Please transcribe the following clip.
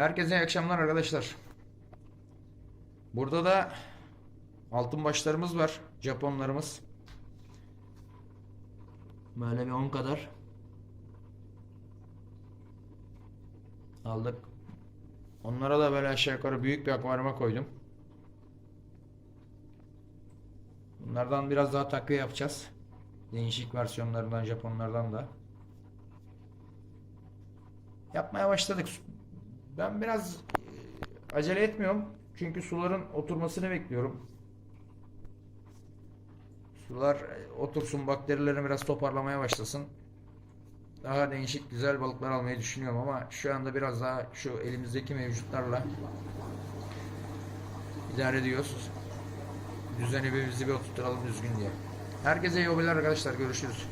Herkese iyi akşamlar arkadaşlar. Burada da altın başlarımız var. Japonlarımız. Böyle bir 10 kadar. Aldık. Onlara da böyle aşağı yukarı büyük bir akvaryuma koydum. Bunlardan biraz daha takviye yapacağız. Değişik versiyonlarından Japonlardan da. Yapmaya başladık. Ben biraz e, acele etmiyorum. Çünkü suların oturmasını bekliyorum. Sular e, otursun, bakterilerini biraz toparlamaya başlasın. Daha değişik güzel balıklar almayı düşünüyorum ama şu anda biraz daha şu elimizdeki mevcutlarla idare ediyoruz. Düzeni bir bizi bir oturtalım düzgün diye. Herkese iyi hobiler arkadaşlar. Görüşürüz.